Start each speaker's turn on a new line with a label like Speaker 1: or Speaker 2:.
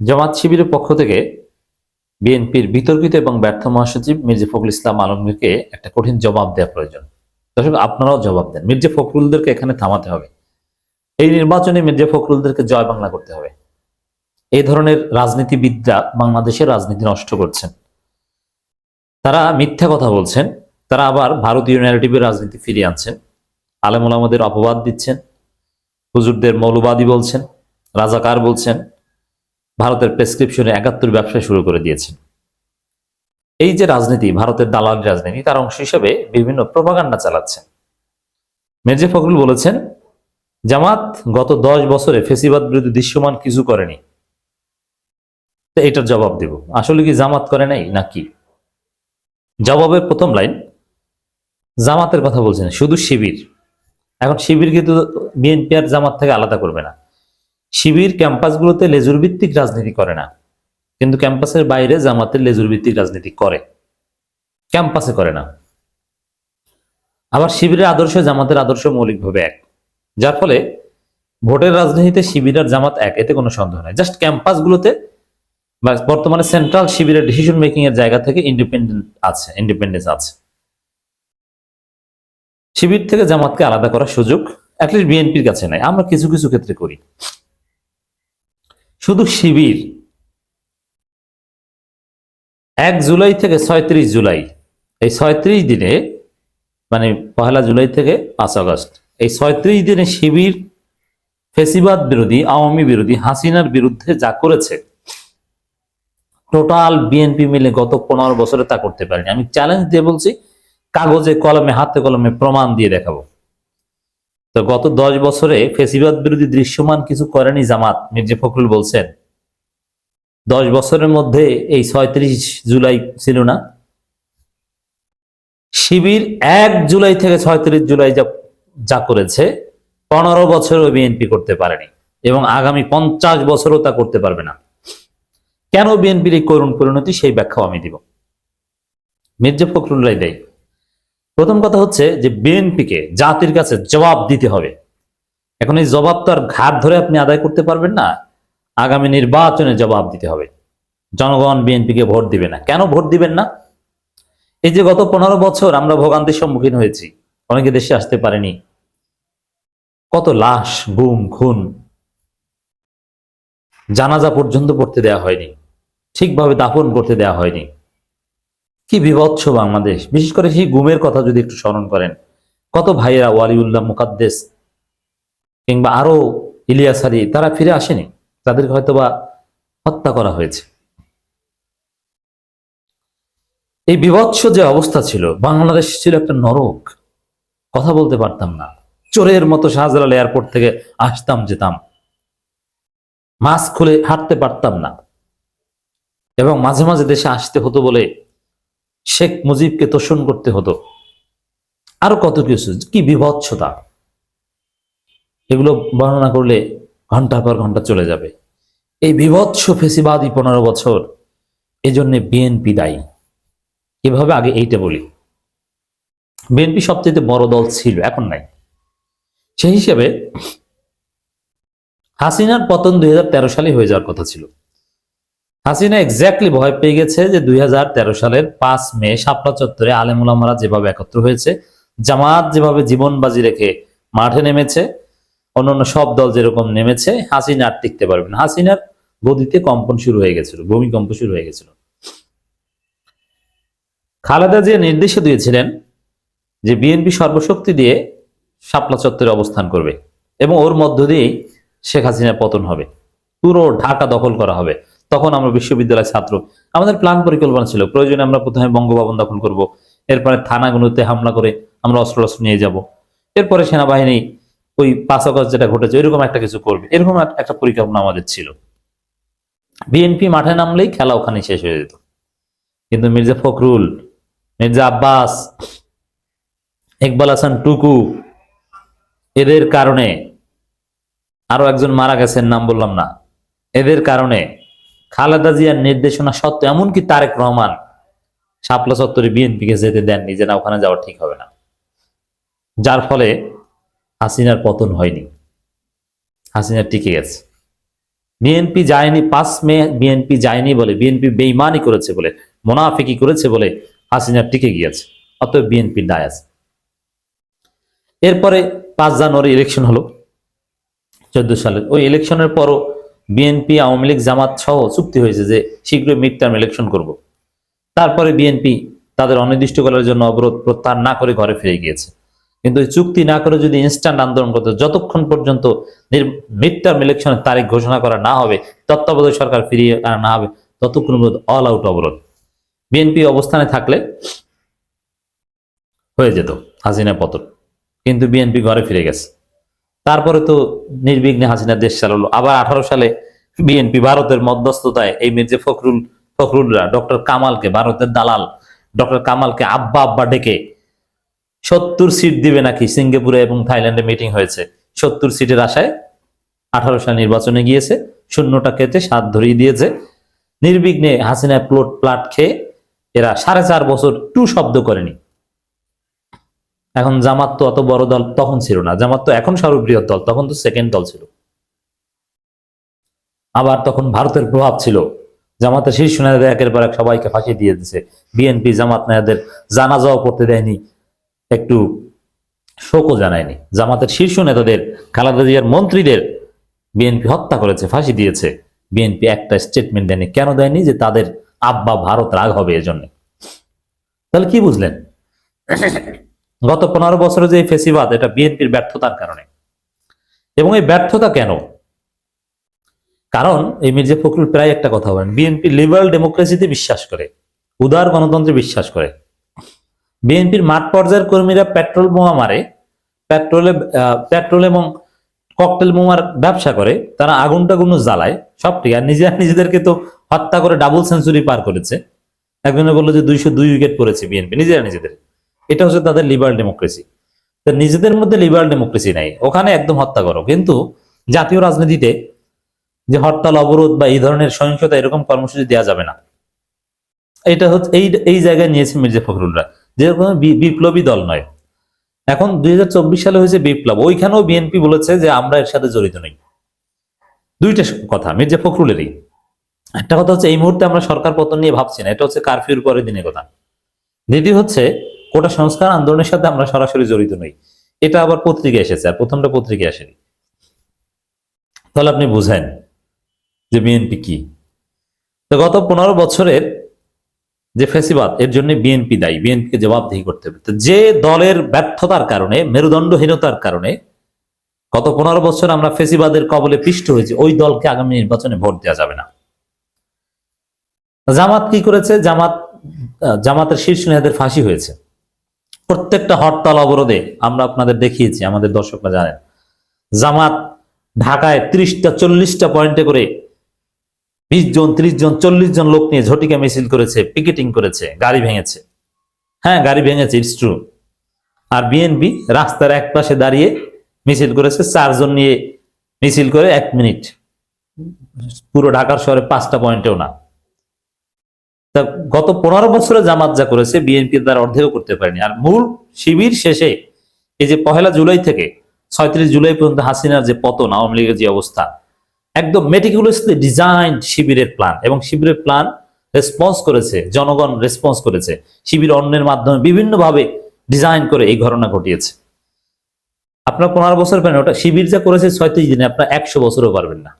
Speaker 1: জামাত শিবিরের পক্ষ থেকে বিএনপির বিতর্কিত এবং ব্যর্থ মহাসচিব মির্জা ফখরুল ইসলাম আলমগীরকে একটা কঠিন জবাব দেওয়া প্রয়োজন। দর্শক, আপনারাও জবাব দেন। মির্জা ফখরুলদেরকে এখানে থামাতে হবে। এই নির্বাচনে মির্জা ফখরুলদেরকে জয় বাংলা করতে হবে। এই ধরনের রাজনীতিবিদরা বাংলাদেশের রাজনীতি নষ্ট করছেন। তারা মিথ্যা কথা বলছেন, তারা আবার ভারতীয় ন্যারেটিভের রাজনীতি ফিরিয়ে আনছেন। আলেমুল আমাদের অপবাদ দিচ্ছেন, হুজুরদের মৌলবাদী বলছেন, রাজাকার বলছেন ভারতের প্রেসক্রিপশনে একাত্তর ব্যবসা শুরু করে দিয়েছেন। এই যে রাজনীতি, ভারতের দালাল রাজনীতি, তার অংশ হিসেবে বিভিন্ন প্রভাকাণ্ডা চালাচ্ছেন। মির্জা ফখরুল বলেছেন, জামাত গত দশ বছরে ফেসিবাদ বিরুদ্ধে দৃশ্যমান কিছু করেনি। এটার জবাব দেব। আসলে কি জামাত করে নাই নাকি? জবাবের প্রথম লাইন, জামাতের কথা বলছেন, শুধু শিবির। এখন শিবির কিন্তু বিএনপি আর জামাত থেকে আলাদা করবে না। শিবির ক্যাম্পাসগুলোতে লেজুর ভিত্তিক রাজনীতি করে না। কিন্তু ক্যাম্পাসের বাইরে জামাতের লেজুর ভিত্তিক রাজনীতি করে। ক্যাম্পাসে করে না। আবার শিবিরের আদর্শ জামাতের আদর্শ মৌলিকভাবে এক। যার ফলে ভোটের রাজনীতিতে শিবির আর জামাত এক, এতে কোনো সন্দেহ নাই। জাস্ট ক্যাম্পাসগুলোতে বা বর্তমানে সেন্ট্রাল শিবিরের ডিসিশন মেকিং এর জায়গা থেকে ইন্ডিপেন্ডেন্ট আছে, ইন্ডিপেন্ডেন্স আছে। শিবির থেকে জামাতকে আলাদা করার সুযোগ অ্যাটলিস্ট বিএনপির কাছে নাই। আমরা কিছু কিছু ক্ষেত্রে করি। শুধু শিবির। এক জুলাই থেকে ছয়ত্রিশ জুলাই। এই ছয়ত্রিশ দিনে মানে পহেলা জুলাই থেকে পাঁচ আগস্ট। এই ছয়ত্রিশ দিনে শিবির, ফেসিবাদ বিরোধী, আওয়ামী বিরোধী, হাসিনার বিরুদ্ধে যা করেছে, টোটাল বিএনপি মিলে গত পনেরো বছরে তা করতে পারেনি। আমি চ্যালেঞ্জ দিয়ে বলছি, কাগজে, কলমে, হাতে কলমে প্রমাণ দিয়ে দেখাবো। তো গত দশ বছরে ফেসিবাদ বিরোধী দৃশ্যমান কিছু করেনি জামাত মির্জা ফখরুল বলছেন। দশ বছরের মধ্যে এই ছয়ত্রিশ জুলাই ছিল না। শিবির এক জুলাই থেকে ছয়ত্রিশ জুলাই যা যা করেছে, পনেরো বছরও বিএনপি করতে পারেনি এবং আগামী পঞ্চাশ বছরও তা করতে পারবে না। কেন বিএনপির এই করুণ পরিণতি সেই ব্যাখ্যাও আমি দিব। মির্জা ফখরুল রায় দেয়। প্রথম কথা হচ্ছে যে বিএনপিকে জাতির কাছে জবাব দিতে হবে। এখন এই জবাব তো আর ঘাট ধরে আপনি আদায় করতে পারবেন না। আগামী নির্বাচনে জবাব দিতে হবে। জনগণ বিএনপিকে ভোট দিবে না। কেন ভোট দিবেন না? এই যে গত পনেরো বছর আমরা ভোগান্তির সম্মুখীন হয়েছি, অনেকে দেশে আসতে পারেনি। কত লাশ, গুম, খুন জানাজা পর্যন্ত পড়তে দেয়া হয়নি। ঠিকভাবে দাফন করতে দেয়া হয়নি। কি বিভৎস বাংলাদেশ। বিশেষ করে সেই গুমের কথা যদি একটু স্মরণ করেন। কত ভাইয়েরা ওয়ালিউল্লাহ মুকাদ্দেস কিংবা আরও ইলিয়াস আলী, তারা ফিরে আসেনি। তাদেরকে হয়তোবা হত্যা করা হয়েছে। এই বিভৎস যে অবস্থা ছিল, বাংলাদেশ ছিল একটা নরক। কথা বলতে পারতাম না। চোরের মতো শাহজালাল এয়ারপোর্ট থেকে আসতাম, যেতাম। মাস্ক খুলে হাঁটতে পারতাম না। এবং মাঝে মাঝে দেশে আসতে হতো বলে শেখ মুজিবকে তোষণ করতে হতো। আরও কত কিছু কি বিভৎসতা। এগুলো বর্ণনা করলে ঘণ্টা পর ঘণ্টা চলে যাবে। এই বিভৎস ফেসিবাদী পনেরো বছর, এজন্য বিএনপি দায়ী। এভাবে আগে এইটা বলি। বিএনপি সবচেয়ে বড় দল ছিল, এখন নাই। সেই হিসেবে হাসিনার পতন দুই হাজার তেরো সালে হয়ে যাওয়ার কথা ছিল। হাসিনা এক্স্যাক্টলি ভয় পেয়ে গেছে যে দুই সালের পাঁচ মে শাপলা চত্বরে আলেমুলামারা যেভাবে একত্র হয়েছে, জামাত যেভাবে জীবন বাজি রেখে মাঠে নেমেছে, অন্যান্য সব দল যেরকম নেমেছে, হাসিনা আর টিকতে পারবে না। হাসিনার গদিতে কম্পন শুরু হয়ে গেছিল, ভূমিকম্প শুরু হয়ে গেছিল। খালেদা যে নির্দেশ দিয়েছিলেন যে বিএনপি সর্বশক্তি দিয়ে শাপলা চত্বরে অবস্থান করবে এবং ওর মধ্য দিয়েই শেখ হাসিনার পতন হবে। পুরো ঢাকা দখল করা হবে। তখন আমরা বিশ্ববিদ্যালয় ছাত্র। আমাদের প্ল্যান পরিকল্পনা ছিল, প্রয়োজনে আমরা প্রথমে বঙ্গভবন দখল করব, এরপরে থানাগুলোতে হামলা করে আমরা অস্ত্র অস্ত্র নিয়ে যাব। এরপরে সেনাবাহিনী ওই পাঁচ আগস্ট যেটা ঘটেছে এরকম একটা কিছু করবে। এরকম একটা পরিকল্পনা আমাদের ছিল। বিএনপি মাঠে নামলেই খেলা ওখানে শেষ হয়ে যেত। কিন্তু মির্জা ফখরুল, মির্জা আব্বাস, ইকবাল হাসান টুকু, এদের কারণে আরও একজন মারা গেছেন, নাম বললাম না। এদের কারণে খালেদা জিয়ার নির্দেশনা সত্ত্বেও, এমনকি তারেক রহমান শাপলা চত্বরে বিএনপিকে যেতে দেননি যে না, ওখানে যাওয়া ঠিক হবে না। যার ফলে হাসিনার পতন হয়নি। হাসিনা টিকে গেছে। বিএনপি যায়নি, পাঁচ মে বিএনপি যায়নি বলে, বিএনপি বেইমানি করেছে বলে মোনাফিকি করেছে বলে হাসিনা টিকে গিয়েছে। অতএব বিএনপি দায় আছে। এরপরে পাঁচ জানুয়ারি ইলেকশন হলো। চোদ্দ সালের, ওই ইলেকশনের পরও বিএনপি, আওয়ামী লীগ, জামাত সহ চুক্তি হয়েছে যে শীঘ্রই মিড টার্ম ইলেকশন করব। তারপরে বিএনপি তাদের অনির্দিষ্টকালের জন্য অবরোধ প্রত্যাহার না করে ঘরে ফিরে গিয়েছে। কিন্তু চুক্তি না করে যদি ইনস্ট্যান্ট আন্দোলন করতে যতক্ষণ পর্যন্ত মিড টার্ম ইলেকশনের তারিখ ঘোষণা করা না হবে, তত্ত্বাবধায়ক সরকার ফিরিয়ে আনা না হবে, ততক্ষণ পর্যন্ত অল আউট অবরোধ। বিএনপি অবস্থানে থাকলে হয়ে যেত হাসিনা পতন। কিন্তু বিএনপি ঘরে ফিরে গেছে। তারপরে তো নির্বিঘ্নে হাসিনা দেশ চালালো। আবার আঠারো সালে বিএনপি ভারতের মধ্যস্থতায় এই মির্জা ফখরুল, ফখরুলরা ডক্টর কামালকে, ভারতের দালাল ডক্টর কামালকে আব্বা আব্বা ডেকে সত্তর সিট দিবে নাকি সিঙ্গাপুরে এবং থাইল্যান্ডে মিটিং হয়েছে। সত্তর সিটের আশায় আঠারো সাল নির্বাচনে গিয়েছে, শূন্যটা কেটে সাত ধরিয়ে দিয়েছে। নির্বিঘ্নে হাসিনা প্লট প্লাট খেয়ে এরা সাড়ে চার বছর টু শব্দ করেনি। এখন জামাত তো অত বড় দল তখন ছিল না। জামাত তো এখন সর্ববৃহৎ দল, তখন তো সেকেন্ড দল ছিল। আবার তখন ভারতের প্রভাব ছিল। জামাতের শীর্ষ নেতাদের একের পর এক সবাইকে ফাঁসি দিয়ে দিচ্ছে বিএনপি জামাত নেতাদের জানাজাও করতে দেয়নি। একটু শোকও জানায়নি। জামাতের শীর্ষ নেতাদের, খালেদা জিয়ার মন্ত্রীদের বিএনপি হত্যা করেছে, ফাঁসি দিয়েছে। বিএনপি একটা স্টেটমেন্ট দেয়নি। কেন দেয়নি? যে তাদের আব্বা ভারত রাগ হবে এজন্য। তাহলে কি বুঝলেন? গত পনেরো বছরে যে ফেসিবাদ, এটা বিএনপির ব্যর্থতার কারণে। এবং এই ব্যর্থতা কেন? কারণ এই মির্জা ফখরুল প্রায় একটা কথা বলেন, বিএনপি লিবারাল ডেমোক্রেসিতে বিশ্বাস করে, উদার গণতন্ত্রে বিশ্বাস করে। বিএনপির মাঠ পর্যায়ের কর্মীরা পেট্রোল বোমা মারে, পেট্রোলে পেট্রোল এবং ককটেল বোমার ব্যবসা করে, তারা আগুন টাগুন জ্বালায়, সব ঠিক। আর নিজেরা নিজেদেরকে তো হত্যা করে ডাবল সেঞ্চুরি পার করেছে। একজনে বলল যে দুইশো দুই উইকেট পড়েছে বিএনপি, নিজেরা নিজেদের। এটা হচ্ছে তাদের লিবারাল ডেমোক্রেসি নিজেদের মধ্যে লিবারাল ডেমোক্রেসি নাই। ওখানে একদম হত্যা করো। কিন্তু জাতীয় রাজনীতিতে যে হরতাল, অবরোধ বা এই ধরনের সহিংসতা এরকম কর্মসূচি দেওয়া যাবে না। এটা হচ্ছে এই এই জায়গায় নিয়েছে মির্জা ফখরুলরা। যেরকম বিপ্লবী দল নয়। এখন দুই হাজার চব্বিশ সালে হয়েছে বিপ্লব। ওইখানেও বিএনপি বলেছে যে আমরা এর সাথে জড়িত নই। দুইটা কথা, মির্জা ফখরুলেরই। একটা কথা হচ্ছে, এই মুহূর্তে আমরা সরকার পতন নিয়ে ভাবছি না। এটা হচ্ছে কারফিউর পরের দিনের কথা। দ্বিতীয় হচ্ছে কোটা সংস্কার আন্দোলনের সাথে আমরা সরাসরি জড়িত নই। এটা আবার পত্রিকা এসেছে, আর প্রথমটা পত্রিকা আসেনি। তাহলে আপনি বুঝেন যে বিএনপি কি। তো গত পনেরো বছরের যে ফেসিবাদ, এর জন্য বিএনপি দায়ী, বিএনপিকে জবাবদিহি করতে হবে। যে দলের ব্যর্থতার কারণে, মেরুদণ্ডহীনতার কারণে গত পনেরো বছর আমরা ফেসিবাদের কবলে পিষ্ট হয়েছি, ওই দলকে আগামী নির্বাচনে ভোট দেওয়া যাবে না। জামাত কি করেছে? জামাত জামাতের শীর্ষ নেতাদের ফাঁসি হয়েছে। প্রত্যেকটা হরতাল অবরোধে আমরা আপনাদের দেখিয়েছি, আমাদের দর্শকরা জানেন। জামাত ঢাকায় ত্রিশটা, চল্লিশটা পয়েন্টে করে বিশ জন, ত্রিশ জন, চল্লিশ জন লোক নিয়ে ঝটিকা মিছিল করেছে, পিকেটিং করেছে, গাড়ি ভেঙেছে। হ্যাঁ গাড়ি ভেঙেছে ইটস ট্রু আর বিএনপি রাস্তার এক পাশে দাঁড়িয়ে মিছিল করেছে, চারজন নিয়ে মিছিল করে এক মিনিট। পুরো ঢাকার শহরে পাঁচটা পয়েন্টেও না। গত পনেরো বছরে জামাত যা করেছে বিএনপি তার অর্ধেকও করতে পারেনি। আর মূল শিবির শেষে এই যে পহেলা জুলাই থেকে ছয়ত্রিশ জুলাই পর্যন্ত হাসিনার যে পতন, আওয়ামী লীগের যে অবস্থা, একদম মেটিকুলাসলি ডিজাইন শিবিরের প্ল্যান এবং শিবিরের প্ল্যান রেসপন্স করেছে, জনগণ রেসপন্স করেছে। শিবির অন্যের মাধ্যমে বিভিন্নভাবে ডিজাইন করে এই ঘটনা ঘটিয়েছে। আপনার পনেরো বছর পারেন ওটা শিবির যা করেছে ছয়ত্রিশ দিনে, আপনার একশো বছরও পারবেন না।